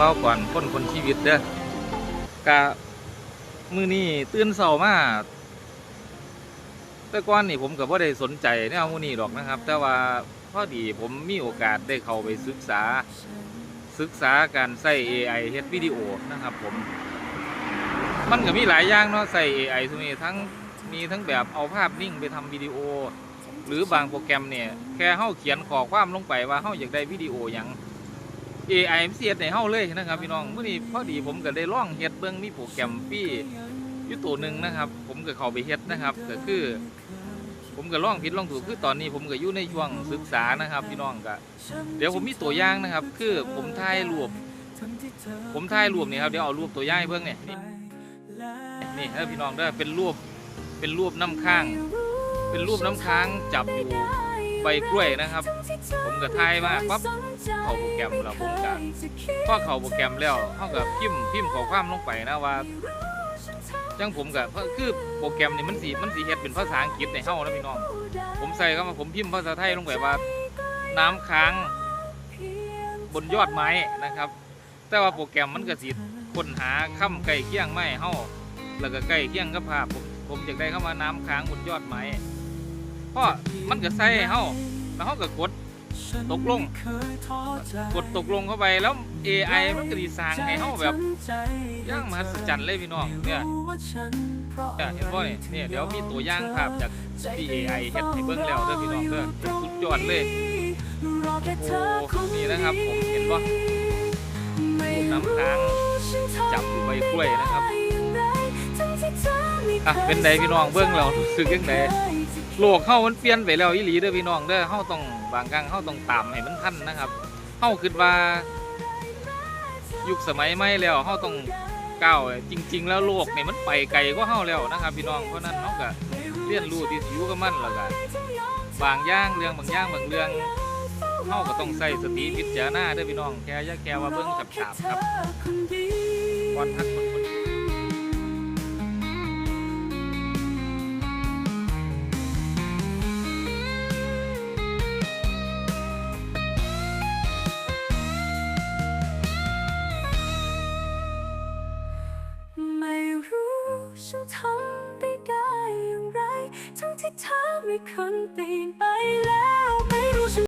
เบาก่อนคนคนชีวิตเด้อกะมือนี้ตื่นเช้ามาแต่ก่อนนี่ผมก็บ่ได้สนใจแนวมือนี้ดอกนะครับ แต่ว่าพอดีผมมีโอกาสได้เข้าไปศึกษาศึกษาการใช้ AI เฮ็ดวิดีโอนะครับผม มันก็มีหลายอย่างเนาะใส่ AI ทุกนี้ทั้งมีทั้งแบบเอาภาพนิ่งไปทำวิดีโอ หรือบางโปรแกรมเนี่ย แค่เฮาเขียนข้อความลงไปว่าเฮาอยากได้วิดีโอหยัง AI มันสิเฮดให้เฮาเลยนะครับ พี่น้องเมื้อนี้พอดีผมก็ได้ล่องเฮ็ดเบิ่งมีโปรแกรมฟรีอยู่ตัวหนึ่งนะครับ ผมก็เข้าไปเฮ็ดนะครับก็คือ ผมก็ล่องผิดล่องถูกคือตอนนี้ผมก็อยู่ในช่วงศึกษานะครับ พี่น้องก็เดี๋ยวผมมีตัวอย่างนะครับ คือผมถ่ายรูปผมถ่ายรูปนี่ครับเดี๋ยวเอารูปตัวอย่างให้เบิ่งเนี่ยนี่นี่เด้พี่น้องเด้อเป็นรูปเป็นรูปน้ำค้าง เป็นรูปน้ำค้างจับอยู่ กล้วยนะครับ ผมก็ถ่ายมาปั๊บเข้าโปรแกรมแล้วผมก็พอเข้าโปรแกรมแล้วเฮาก็พิมพ์พิมพ์ข้อความลงไปนะว่าจังผมก็คือโปรแกรมนี่มันสิมันสิเฮ็ดเป็นภาษาอังกฤษให้เฮานะพี่น้อง ผมใส่เข้ามาผมพิมพ์ภาษาไทยลงไปว่า น้ำค้างบนยอดไม้นะครับ แต่ว่าโปรแกรมมันก็สิค้นหาคำใกล้เคียงไม้เฮาแล้วก็ใกล้เคียงกับภาพผมผมอยากได้เข้ามาน้ำค้างบนยอดไม้ เพราะมันก็ใส่ห้เฮาแล้วเฮาก็กดตกลง กดตกลงเข้าไปแล้ว AI มันก็ดีสร้างให้เฮาแบบย่างมหัศจรรย์เลยพี่น้องเนี่ยเนี่ยเห็นบ่นี่เนี่ยเดี๋ยวมีตัวอย่างภาพจากที่ AI เฮ็ดให้เบิ่งแล้วเด้อพี่น้องเด้อสุดยอดเลยโอ้นี่นะครับผมเห็นบ่รูปน้ำค้างจับใบกล้วยนะครับอะเป็นไดพี่น้องเบิ่งแล้วรู้สึกยังไง โลกเฮามันเปลี่ยนไปแล้วอีหลีเด้อพี่น้องเด้อเฮาต้องบางครั้งเฮาต้องตามให้มันทันนะครับเฮาคิดว่า ยุคสมัยใหม่แล้วเฮาต้องก้าวจริง ๆ แล้วโลกนี่มันไปไกลกว่าเฮาแล้วนะครับ พี่น้องเพราะนั้นเฮาก็เรียนรู้ที่สิอยู่กับมันแล้วก็บางย่างเรื่องบางย่างบางเรื่องเฮาก็ต้องใส่สติพิจารณาเด้อพี่น้องแค่ย่แค่ว่าเบิ่งฉาบๆครับก่อนทักคนคน คนตีนไปแล้ว